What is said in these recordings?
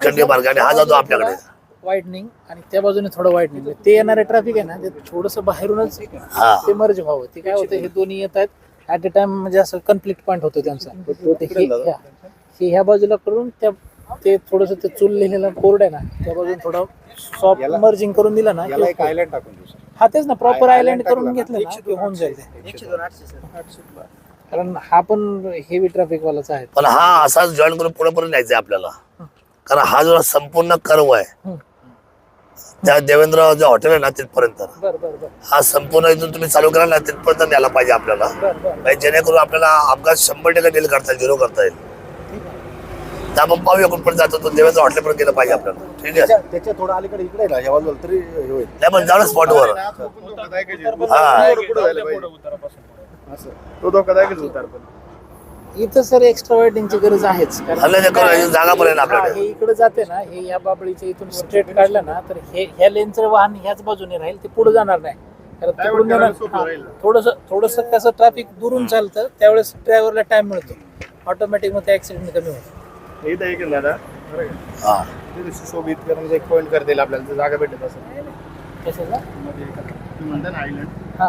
खंडे मार्ग आणि हा जातो आपल्याकडे. वाईडनिंग आणि त्या बाजूने थोडं वाईडनिंग ते येणारे ट्रॅफिक आहे ना ते थोडस बाहेरूनच हा. ते मर्ज व्हावं. ते काय होतं हे दोन्ही येत आहेत. ऍट अ टाइम म्हणजे असं कन्फ्लिक्ट पॉईंट होतो त्यांचा. ते हे ह्या- हे बाजूला करून त्या ते थोडस ते चूल लिहिलेला बोर्ड आहे ना त्या बाजून थोडं सॉफ्ट मर्जिंग करून दिलं ना आयलंड टाकून. हा तेच ना प्रॉपर आय- आयलँड करून घेतलं ना होऊन जाईल. कारण हा पण हेवी ट्रॅफिक वालाच आहे. पण हा असाच जॉईन करून पुढे पर्यंत न्यायचा आहे आपल्याला. कारण हा जो संपूर्ण कर्व आहे. त्या देवेंद्र जे हॉटेल आहे ना तिथपर्यंत हा संपूर्ण इथून तुम्ही चालू करा ना तिथपर्यंत न्यायला पाहिजे आपल्याला म्हणजे जेणेकरून आपल्याला अपघात शंभर टक्के डील करता येईल झिरो करता येईल त्या आपण पाहूया कुठपर्यंत जातो तो देवेंद्र हॉटेलपर्यंत गेलं पाहिजे आपल्याला ठीक आहे त्याच्या थोडं अलीकडे इकडे ना या बाजूला तरी हे होईल नाही पण जाणं स्पॉटवर हा असं. तो धोकादायकच उतार पण इथं सर एक्स्ट्रा वायडिंगची गरज आहेच. हल्ले ते करू, ही जागा पण आहे ना आपल्याकडे. इकडे जाते ना हे या बाबळीच्या इथून स्ट्रेट काढलं ना तर हे ह्या लेनचं वाहन ह्याच बाजूने राहील ते पुढे जाणार नाही. कारण तिकडून येणार थोडस थोडस कसं ट्रॅफिक दुरून चालतं त्यावेळेस ड्रायव्हरला टाइम मिळतो. ऑटोमॅटिक मग त्या ऍक्सिडेंट कमी होतो. इथं एक आहे दादा बरं का? हा. करून एक पॉईंट करता येईल आपल्याला जर जागा भेटत असेल. कशाचा मध्ये एक- तुम्ही म्हणता ना आयलंड हा.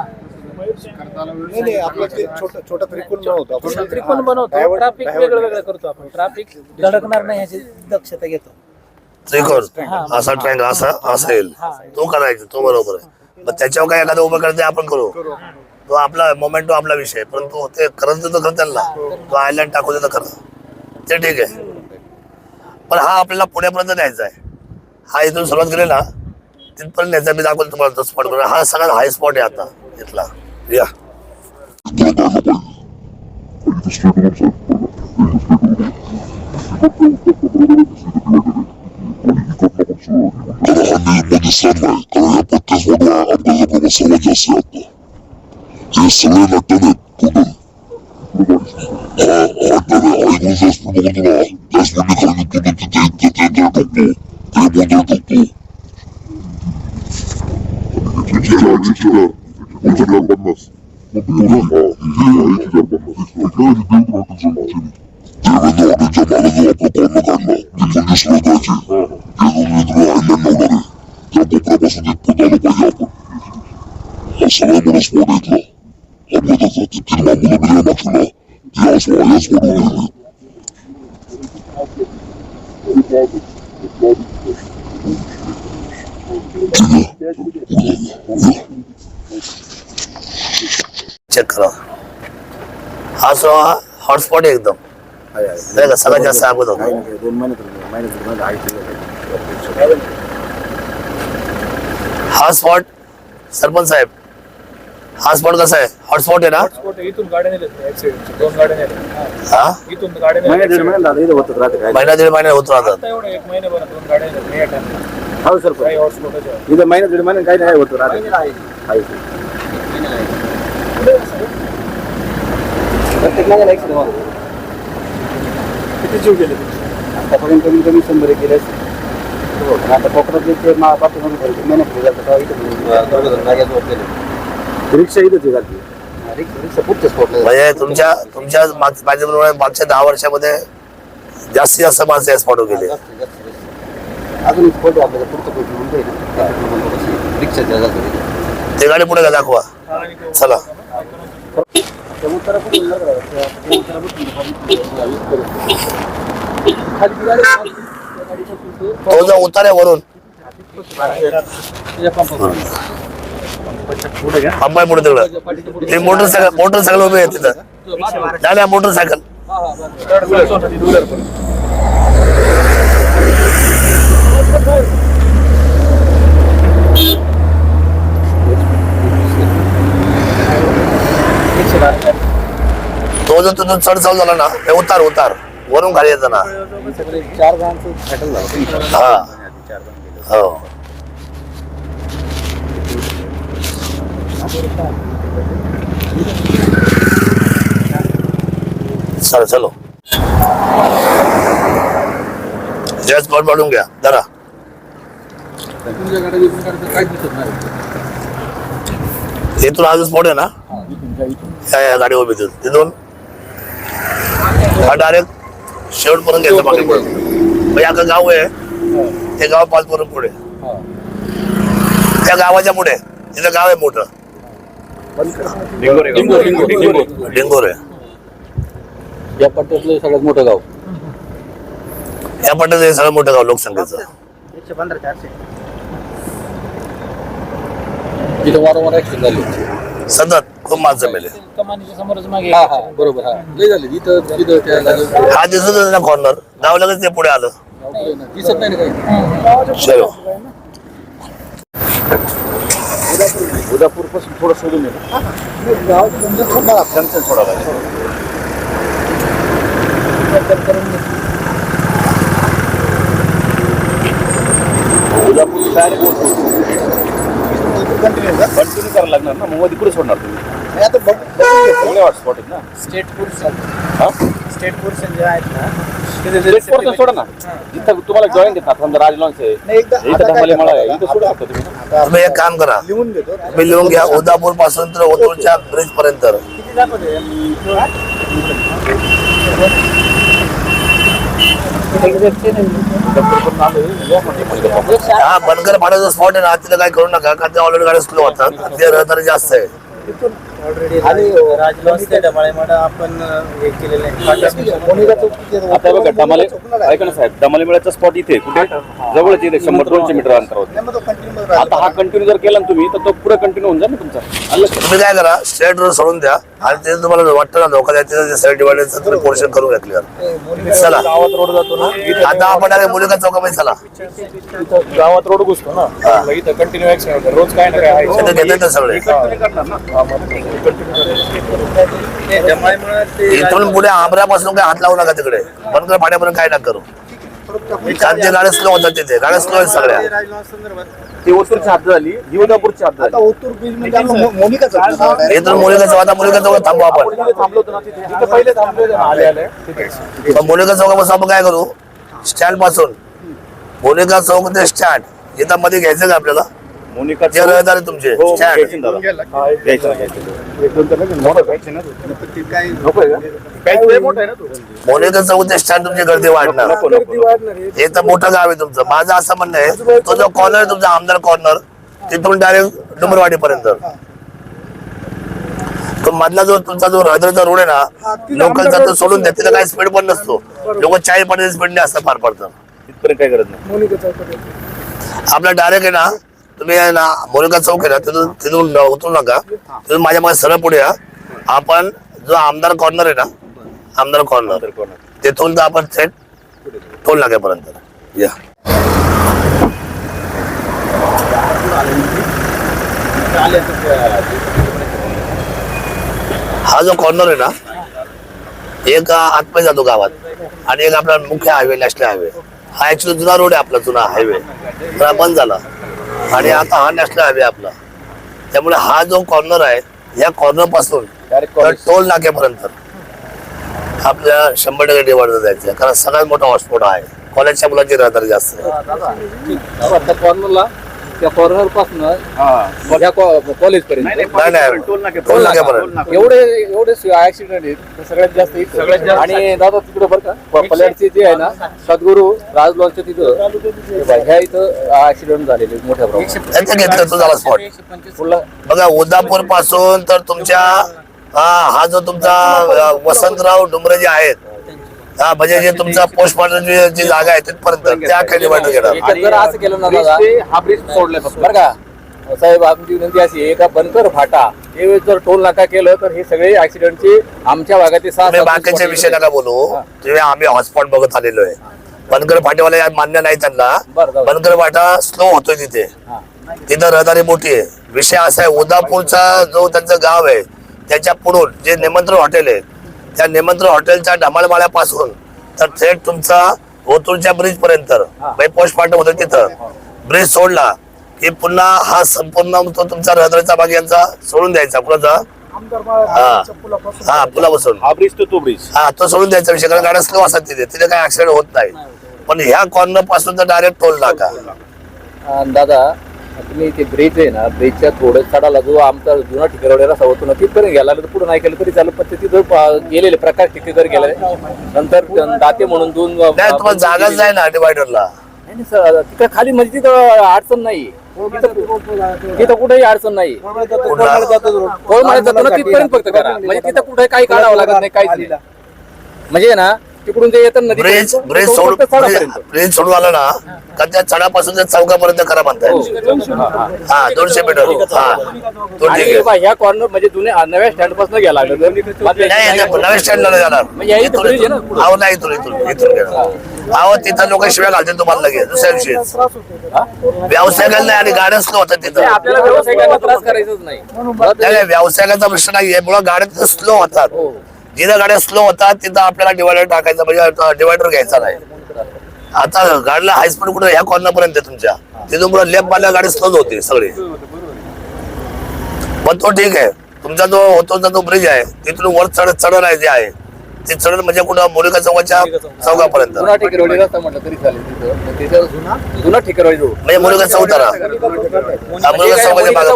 नाही नाही आपलं ते छोटं छोटं त्रिकोण बनवतो आपण. त्रिकोण बनवतो. Divert- ट्रॅफिक divert वेगळं वेगळं करतो आपण. ट्रॅफिक धडकणार नाही ह्याची दक्षता घेतो. त्रिकोण. हा. असा ट्रँगल असा असा येईल. हा. तो करायचा तो बरोबर आहे. मग त्याच्यावर काय एखादं उभं करते आपण करू. तो आपला मोमेंटो आपला विषय परंतु ते करत तर कर त्यांना. तो आयलँड टाकू दे तर खरं. ते ठीक आहे. पण हा आपल्याला पुण्यापर्यंत न्यायचा आहे. हा इथून सुरुवात केली ना तिथपर्यंत न्यायचा मी दाखवतो तुम्हाला तो स्पॉट हा सगळ्यात हाय स्पॉट आहे आता इथला. या मध्ये सांगणार कारण या पत्त्यामध्ये अपघाताचा प्रमाण सर्वात जास्त आहे आता हे सगळे नटन आहेत टोटल हा आठ नवे ऐकून जास्त बघू तुला त्याच म्हणजे खाली तुला तिथे इतकं ते तर टोकतो ते बोंदर टोकतो ठीक आहे ठीक आहे एक हजार पन्नास मग पुढे हा हे एक हजार पन्नास इकडे देव हॉटेलचं नाव देवेंद्र हॉटेलच्या मालाजवळ आपला कॉर्नर काढला ती म्हणजे स्लोगाची हे दोन मित्र आयलंड लावणार आहे त्या कोपऱ्यापासून तिथपर्यंत आलं पाहिजे आपण हा सगळा मोठा स्पॉट आहे तिथे मागून बिया मागला ते आज वाया स्पॉटवर गेले चेक करा हा सो हॉटस्पॉट आहे एकदम नाही. का सगळ्यात जास्त अपघात होतो हा स्पॉट सरपंच साहेब. हा स्पॉट कसा आहे? हॉटस्पॉट आहे ना? इथून गाड्या नेले ऍक्सिडेंट दोन गाड्या नेल्या हा? इथून गाड्या महिने दीड महिने झाले इथं होतं राहते काय? महिना दीड महिने होत राहतात. एवढं एक महिन्याभरात दोन गाड्या नेल्या हो सर काही इथं महिने दीड महिने काही नाही होतं राहते आहे प्रत्येक महिन्याला ऍक्सिडेंट होतो किती जीव गेले? आतापर्यंत कमी कमी शंभर एक गेले असतील. हो, पण आता कोकणातले ते मा पाठीमागे घरी जातं तेव्हा इथं रिक्षा इथंच आहे जाते रिक्षा पुढच्या स्पॉटला म्हणजे तुमच्या तुमच्या माग- माझ्याबरोबर मागच्या दहा वर्षामध्ये जास्तीत जास्त माणसं या स्पॉटवर गेले अजून एक फोटो आपल्याला पुढचं फोटो म्हणतोय ना रिक्षा जातं ते गाडी पुढे दाखवा? चला. का, त्या गाडीपासून ते तो जो उतार आहे वरून त्याच्या पंपापासून. पंपाय पुढे तिकडं ते मोटरसायकल मोटरसायकल उभे आहे तिथं नाही नाही, मोटरसायकल तो जो तिथून चढ चालू झाला ना ते उतार उतार वरून खाली येतं ना सगळे चार जणांचं सेटल झालं हा चार जण गेले हो चल चलो. जय स्पॉट पाडून घ्या. जरा इथून आजच जो आहे ना? या या गाडी उभी तिथून हा डायरेक्ट शेवटपर्यंत घ्यायचं बाकी म्हणजे आता गाव आहे. ते गाव पाच पर्यंत पुढे. त्या गावाच्या पुढे. तिथं गाव आहे मोठं. डिंगोर, डिंगोर, डिंगोर. डिंगोर आहे या पट्ट्यातलं सगळ्यात मोठं गाव. या पट्ट्यात हे सगळं मोठं गाव लोकसंख्येचं. एकशे पंधरा चारशे तिथं वारंवार ऍक्सिडेंट झाले. सतत खूप माणसं मेले कमानीच्या समोरच मागे हा हा बरोबर हा. लय झाले. इथं तिथं त्या जागेवर. हा दिसत ना कॉर्नर गाव लगेच ते पुढे आलं. दिसत नाही ना काही. चलो उदापूरपासून थोडं सोडून जंक्शन सोडावं लागेल उदापूर डायरेक्ट कंटिन्यू करायला लागणार ना मग मध्ये पुढे सोडणार तुम्ही. सगळे हॉटस्पॉट आहेत ना. स्टेट पोर्शन हा? स्टेट पोर्शन जे आहेत ना रेड पोर्शन सोडा ना. इथं तुम्हाला जॉईन देतात समजा राज लॉन्च आहे इथं धमाली मळा आहे इथं सोडू शकता तुम्ही. एक काम करा. तुम्ही लिहून घ्या उदापूरपासून तर ओतूरच्या ब्रिज पर्यंत. किती दाखवते? हा बनकर पाण्याचा स्पॉट आहे ना तिला काय करू नका कारण ते ऑलरेडी गाड्या स्लो होतात ते रहदारी जास्त आहे. आणि राजलॉन्स ते डबाळेमाडा आपण हे केलेलं आहे. आता बघा ऐका ना साहेब धमाले मिळाचा स्पॉट इथे कुठे? जवळच इथे शंभर दोनशे मीटर अंतरावर आता हा कंटिन्यू जर केला ना तुम्ही तर तो पुढे कंटिन्यू होऊन जाईल ना तुमचा. आलं? तुम्ही काय करा स्ट्रेट रोड सोडून द्या. आणि ते तुम्हाला वाटतं ना धोका द्या तिथं साईड डिवायडरचं तुम्ही पोर्शन करून क्लिअर चला. गावात रोड जातो ना आता आपण आले मुलिका चौकामध्ये चला. इथं गावात रोड घुसतो ना इथं कंटिन्यू ऍक्सिडेंट होतो. रोज काय ना काय घेतात ना सगळे. इथून पुढे आमऱ्यापासून काय हात लावू नका तिकडे. बनकर पाण्यापर्यंत काय ना करू. कारण ते गाड्या स्लो होतात तिथे गाड्या स्लो आहेत सगळ्या. ती ओतूरची हद्द झाली उदापूरची हद्द झाली. इथून मुलिका चौक आता मुलिका चौकात थांबू आपण. तिथे थांबलो होतो ना तिथे. तिथे पहिले थांबलो होतो ना, आले आले. तिथे पण मुलिका चौकापासून आपण काय करू? स्टँडपासून मुलिका चौक ते स्टँड. इथं मध्ये घ्यायचं का आपल्याला? मोनिका तुमचे. हो स्टँड घ्यायची ना दादा. घ्यायची ना, घ्यायची. ना. एक दोन तर नाही, मोठं घ्यायची ना तू. नको आहे का? काही लय मोठं आहे ना तू. मुलिका चौक ते स्टँड तुमची गर्दी वाढणार. नको, नको, नको. हे तर मोठं गाव आहे तुमचं. माझं असं म्हणणं आहे तो जो कॉर्नर आहे तुमचा आमदार कॉर्नर तिथून डायरेक्ट डुमरवाडी पर्यंत तो मधला जो तुमचा जो रहदारीचा रोड आहे ना लोकलचा तो सोडून द्या तिथं काही स्पीड पण नसतो. लोक चाळीस पन्नास स्पीडने असतं पार पडतं तिथपर्यंत काय करत नाही. आपला डायरेक्ट आहे ना तुम्ही आहे ना मोनिका चौक आहे ना तिथून तिथून उतरू नका. तिथून माझ्या मागे सरळ पुढे या. आपण जो आमदार कॉर्नर आहे ना आमदार कॉर्नर तिथून तर आपण थेट टोल नाक्यापर्यंत. या. हा जो कॉर्नर आहे ना एक आतमध्ये जातो गावात आणि एक आपला मुख्य हायवे नॅशनल हायवे हा ऍक्च्युली जुना रोड आहे आपला जुना हायवे बंद झाला. आणि आता हा नॅशनल हायवे आपला त्यामुळे हा जो कॉर्नर आहे या कॉर्नरपासून. टोल नाक्यापर्यंत आपल्या शंभर टक्के डिवाइड जायचं. कारण सगळ्यात मोठा हॉटस्पॉट आहे कॉलेजच्या मुलांची रहदारी जास्त कॉर्नरला त्या कॉर्नरपासून या कॉलेज पर्यंत. नाही नाही टोल नाके- टोल नाक्यापर्यंत एवढे एवढे ऍक्सिडेंट आहेत सगळ्यात जास्त इथं. सगळ्यात जास्त. आणि दादा तिकडे बरं का पल्याडचे जे आहे ना सद्गुरू राजलॉनच्या तिथं बघा, ह्या इथं ऍक्सिडेंट झालेले मोठ्या प्रमाणात. त्याचं घेतलं तो झाला स्पॉट पुढला. बघा उदापूरपासून तर तुमच्या हा हा जो तुमचा अ, वसंतराव डुमरे जे आहेत हा म्हणजे जे तुमचा पोस्टमार्टम जी जागा आहे तिथपर्यंत त्या अख्ख्या डिवाइड घेणार. जर असं केलं ना दादा हा ब्रिज सोडलाय बरं का? साहेब आमची विनंती अशी आहे का बनकर फाटा हे जर टोल नाका केलं तर हे सगळे ऍक्सिडेंटचे आमच्या भागातील सहा तुम्ही सात बाकीचे spot विषय नका बोलू. तुम्ही आम्ही हॉटस्पॉट बघत आलेलो आहे. बनकर फाटेवाले मान्य नाही त्यांना. बनकर फाटा स्लो होतोय तिथे. तिथं रहदारी मोठी आहे. विषय असा आहे उदापूरचा जो त्यांचं गाव आहे त्याच्या पुढून जे निमंत्रण हॉटेल आहे त्या निमंत्रण हॉटेलच्या ढमाळमाळ्यापासून तर थेट तुमचा ओतूरच्या ब्रिज पर्यंत. म्हणजे पोस्टमार्टम होतं तिथं. ब्रिज सोडला की पुन्हा हा संपूर्ण तो तुमचा रहदारीचा भाग यांचा सोडून द्यायचा. पुढचा हा. हा पुलापासून. हा ब्रिज तो तो ब्रिज हा तो सोडून द्यायचा विषय. कारण गाड्या स्लो असतात तिथे. तिथे काही ऍक्सिडेंट होत नाही. पण ह्या कॉर्नरपासून तर डायरेक्ट टोल नाका. दादा तुम्ही ते ब्रिज आहे ना ब्रिजच्या थोडं चढाला जो आमचा जुना ठिकाणी रस्ता होतो ना तिथपर्यंत गेला तर पुढे नाही केलं तरी चालू पण तिथं गेलेले प्रकाश ठिके जर गेले. नंतर दाते म्हणून दोन तुम्हाला जागाच नाही ना डिवायडरला? तिकडे खाली म्हणजे तिथं अडचण नाही. तिथं कुठेही अडचण नाही. कोळमाळ्यात जातो ना तिथपर्यंत फक्त करा. म्हणजे तिथं कुठे काही काढावं लागत नाही नाही. म्हणजे ना तिकडून जे येतं नदी ब्रिज ब्रिज सोडून ब्रिज सोडून आलं ना का त्या चढापासून त्या चौकापर्यंत करा म्हणताय हा. दोनशे मीटर. हा. तो आणि ठीक आहे. बा ह्या कॉर्नर म्हणजे जुन्या नव्या स्टँडपासून घ्यायला लागलं. तर नाही नाही, नव्या स्टँडला नाही जाणार. अहो नाही इथून इथून इथून घेणार अहो तिथं लोक शिव्या घालतील तुम्हाला लगेच दुसऱ्या विषयी व्यावसायिकांना नाही आणि गाड्या स्लो होतात तिथं आपल्याला त्रास करायचाच नाही. नाही नाही, व्यावसायिकाचा प्रश्न नाहीये मुळे गाड्या स्लो होतात. हो. जिथं गाड्या स्लो होतात तिथं आपल्याला डिवायडर टाकायचा म्हणजे डिवायडर घ्यायचा नाही. आता गाडीला हाय स्पीड कुठे ह्या कॉर्नर पर्यंत आहे तुमच्या. तिथून पुढे लेफ्ट मारल्या गाडी स्लो होती सगळी. पण तो ठीक आहे. तुमचा जो होतो जो ब्रिज आहे तिथून वर चढ चढण आहे जे आहे ते चढण म्हणजे कुठं मोरिका चौकाच्या चौकापर्यंत. म्हणजे मोरिका चौतारा मोरिका चौकाच्या मागे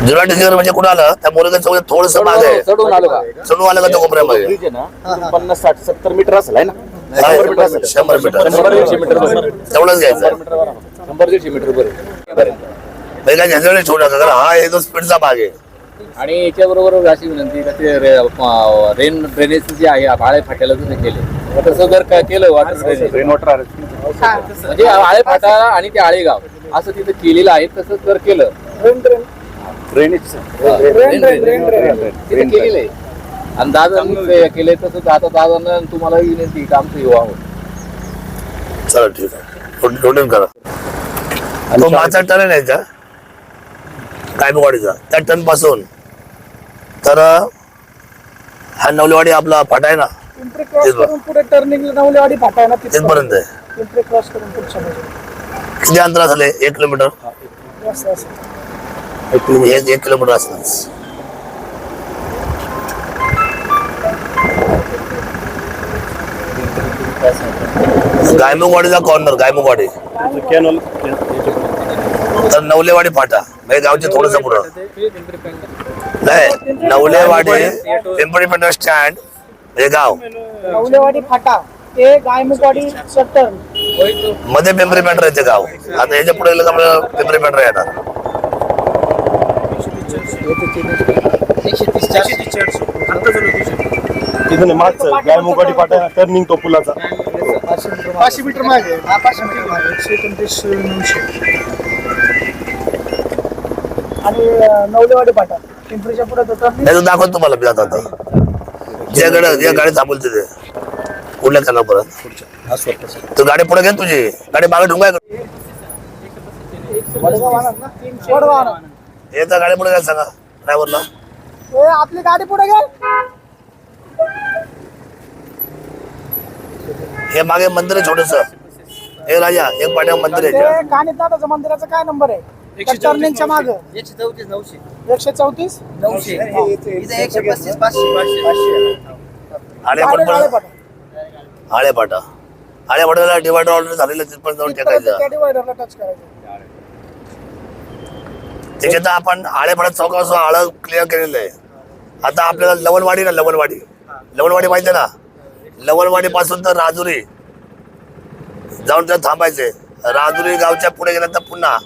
जुना टिकेवर म्हणजे कुठं आलं त्या मोरिका चौकाच्या थोडस मागे. आहे. चढून आलो का? चढून आलं का तो कोपऱ्यामध्ये? ब्रिज आहे ना पन्नास साठ सत्तर मीटर असेल आहे ना? शंभर मीटर असेल. शंभर मीटर. शंभर दीडशे मीटर बरं. तेवढंच घ्यायचं. शंभर दीडशे मीटर बरं. म्हणजे काय कारण हा एकदम स्पीडचा भाग आहे. आणि याच्याबरोबर अशी विनंती का ते रे- अं, रेन ड्रेनेज जे आहे आळे फाट्याला तुम्ही केले. तर तसं जर का केलं वॉटर ड्रेनेज रेन वॉटर म्हणजे आळे फाटा आणि ते आळेगाव असं तिथं केलेलं आहे तसं जर केलं. ड्रेनेज रेन ड्रेन तिथं केलेलं आहे. आणि दादांनी ते केलंय तसं आता दादांना तुम्हाला विनंती का आमचं युवा आहोत चला ठीक आहे. करा. तो माझा टर्न आहे का कायमवाडीचा त्या टर्नपासून तर हा नवलेवाडी आपला फाटा आहे ना? पिंपरी क्रॉस करून पुढे टर्निंगला नवलेवाडी फाटा आहे ना तिथपर्यंत. आहे. क्रॉस करून किती अंतर झाले एक किलोमीटर. जास्त असेल एक एक किलोमीटर असणार. गायमुखवाडीचा कॉर्नर गायमुखवाडी कॅनल तर नवलेवाडी फाटा म्हणजे गावचे थोडस पुढं. नाही नवलेवाडी पिंपरी पेंटर स्टँड हे गाव. नवलेवाडी फाटा ते गायमुखवाडी सत्तर. मध्ये पिंपरी पेंटर आहे ते गाव. आता याच्यापुढे पिंपरी पेंटर येणार. तिथून मागचं गायमुखाडी फाटा टर्निंग तो पुलाचा पाचशे मीटर मागे हा पाचशे मीटर मागे एकशे एकोणतीस नऊशे आणि नवलेवाडी फाटा पिंपरीच्या पुढे तर दाखवतो तुम्हाला मी आता आता. जे गाडी जे गाडी थांबवली तिथे कुठल्या काना परत तू गाडी पुढे घे तुझी गाडी मागे ढुंगाय वडगाव. येता गाडी पुढे काय सांगा. ड्रायव्हरला. ए, आपली गाडी पुढे घे. हे मागे मंदिर आहे छोटस. हे राजा एक पाट्यावर मंदिर आहे. ते कानितनाथाचं मंदिराचा काय नंबर आहे? त्या टर्निंगच्या माग. एकशे चौतीस आळे पाटा आळे पाटा आळे पाटाला डिवायडर ऑर्डर झालेलं तिथपर्यंत जाऊन टेकायचं. त्या डिवायडरला टच करायचं. त्याच्यात आपण आळेपाडा चौकापासून आळ क्लिअर केलेलं आहे. आता आपल्याला लवणवाडी ना लवणवाडी लवणवाडी माहिती आहे ना? लवणवाडी पासून तर राजुरी जाऊन तर थांबायचे राजुरी गावच्या पुढे गेल्यानंतर पुन्हा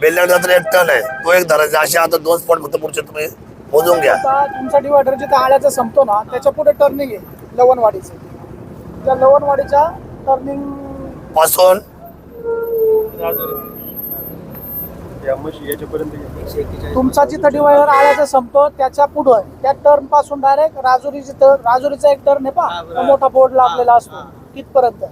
बेल्ल्याचा तर एक टन आहे. तो एक धरायचा. असे आता दोन स्पॉट फक्त पुढचे तुम्ही मोजून घ्या. आता तुमचा डिवायडर जिथे आळ्याचा संपतो ना त्याच्या पुढे टर्निंग आहे लवणवाडीचं. त्या लवणवाडीच्या टर्निंगपासून या म्हशी याच्यापर्यंत तुमचा जिथं डिवायडर आळ्याचा संपतो त्याच्या पुढं त्या टर्नपासून डायरेक्ट राजुरी जिथं राजुरीचा एक टर्न आहे पा मोठा बोर्ड लावलेला असतो. तिथपर्यंत.